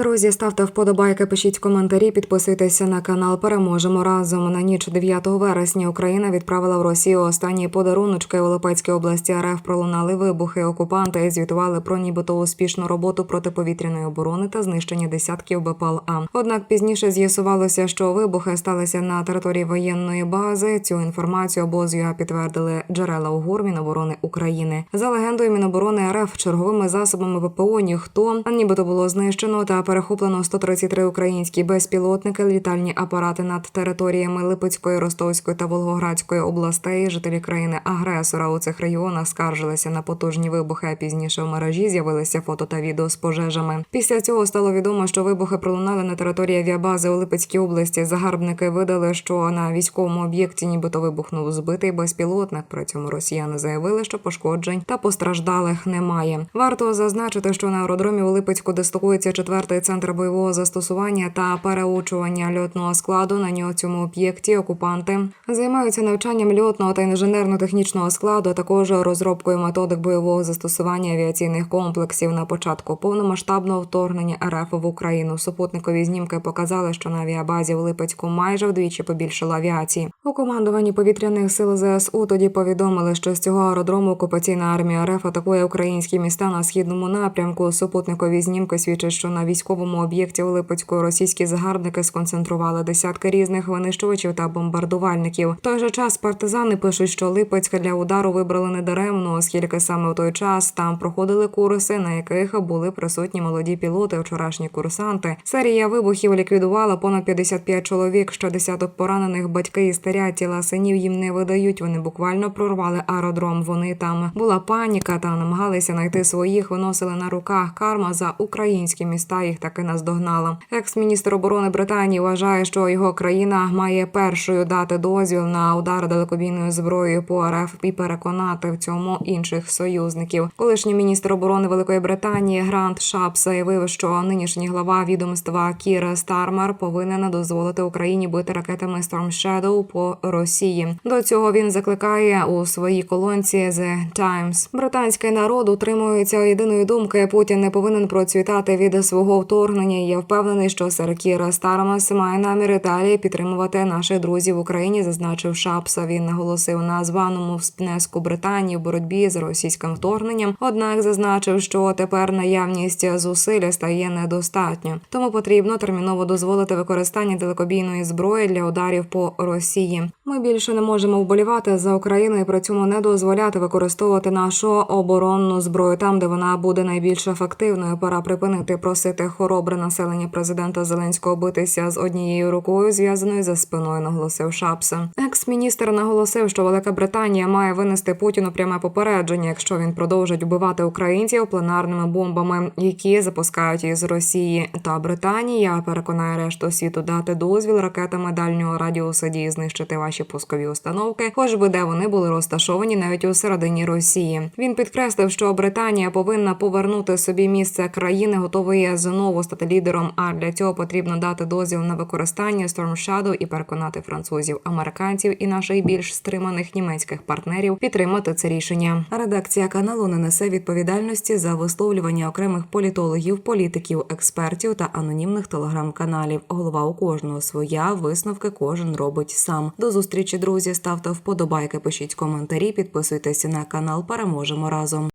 Друзі, ставте вподобайки, пишіть коментарі, підписуйтеся на канал. Переможемо разом. На ніч 9 вересня Україна відправила в Росію останні подаруночки. У Липецькій області РФ пролунали вибухи. Окупанти звітували про нібито успішну роботу протиповітряної оборони та знищення десятків БПЛА. Однак пізніше з'ясувалося, що вибухи сталися на території воєнної бази. Цю інформацію обозюга підтвердили джерела у ГУР Міноборони України. За легендою Міноборони РФ черговими засобами ВПО ніхто нібито було знищено та перехоплено 133 українські безпілотники, літальні апарати над територіями Липецької, Ростовської та Волгоградської областей. Жителі країни-агресора у цих регіонах скаржилися на потужні вибухи. а Пізніше в мережі з'явилися фото та відео з пожежами. Після цього стало відомо, що вибухи пролунали на території авіабази у Липецькій області. Загарбники видали, що на військовому об'єкті нібито вибухнув збитий безпілотник. При цьому росіяни заявили, що пошкоджень та постраждалих немає. Варто зазначити, що на аеродромі у Липецьку дислокується четвертий центр бойового застосування та переучування льотного складу. На нього цьому об'єкті окупанти займаються навчанням льотного та інженерно-технічного складу, а також розробкою методик бойового застосування авіаційних комплексів на початку повномасштабного вторгнення РФ в Україну. Супутникові знімки показали, що на авіабазі в Липецьку майже вдвічі побільшало авіації. У командуванні повітряних сил ЗСУ тоді повідомили, що з цього аеродрому окупаційна армія РФ атакує українські міста на східному напрямку. Супутникові знімки свідчать, що на військовому об'єкті у Липецьку російські загарбники сконцентрували десятки різних винищувачів та бомбардувальників. В той же час партизани пишуть, що Липецька для удару вибрали недаремно, оскільки саме в той час там проходили курси, на яких були присутні молоді пілоти, вчорашні курсанти. Серія вибухів ліквідувала понад 55 чоловік. Ще десяток поранених батьки і старя тіла синів їм не видають. Вони буквально прорвали аеродром. Вони там була паніка та намагалися знайти своїх. Виносили на руках карма за українські міста. Їх таки наздогнала. Екс-міністр оборони Британії вважає, що його країна має першою дати дозвіл на удар далекобійною зброєю по РФ і переконати в цьому інших союзників. Колишній міністр оборони Великої Британії Грант Шапс заявив, що нинішній глава відомства Кір Стармер повинен дозволити Україні бити ракетами Storm Shadow по Росії. До цього він закликає у своїй колонці The Times. Британський народ утримується єдиної думки. Путін не повинен процвітати від свого вторгнення. І Я впевнений, що сер Кіра Стармас має намір і далі підтримувати наших друзів в Україні, зазначив Шапса. Він наголосив на званому внеску Британії в боротьбі з російським вторгненням. Однак зазначив, що тепер наявність зусиль стає недостатньо, тому потрібно терміново дозволити використання далекобійної зброї для ударів по Росії. Ми більше не можемо вболівати за Україну і при цьому не дозволяти використовувати нашу оборонну зброю там, де вона буде найбільш ефективною. Пора припинити просити хоробре населення президента Зеленського битися з однією рукою, зв'язаною за спиною. Наголосив Шапса. Екс-міністр наголосив, що Велика Британія має винести Путіну пряме попередження, якщо він продовжить вбивати українців пленарними бомбами, які запускають із Росії та Британія. Переконає решту світу дати дозвіл ракетами дальнього радіуса дії знищити ваші пускові установки, хоч би де вони були розташовані навіть у середині Росії. Він підкреслив, що Британія повинна повернути собі місце країни, готової знову стати лідером. А для цього потрібно дати дозвіл на використання Storm Shadow і переконати французів, американців і наших більш стриманих німецьких партнерів підтримати це рішення. Редакція каналу не несе відповідальності за висловлювання окремих політологів, політиків, експертів та анонімних телеграм-каналів. Голова у кожного своя висновки кожен робить сам. До зустрічі, друзі. Ставте вподобайки, пишіть коментарі, підписуйтесь на канал. Переможемо разом.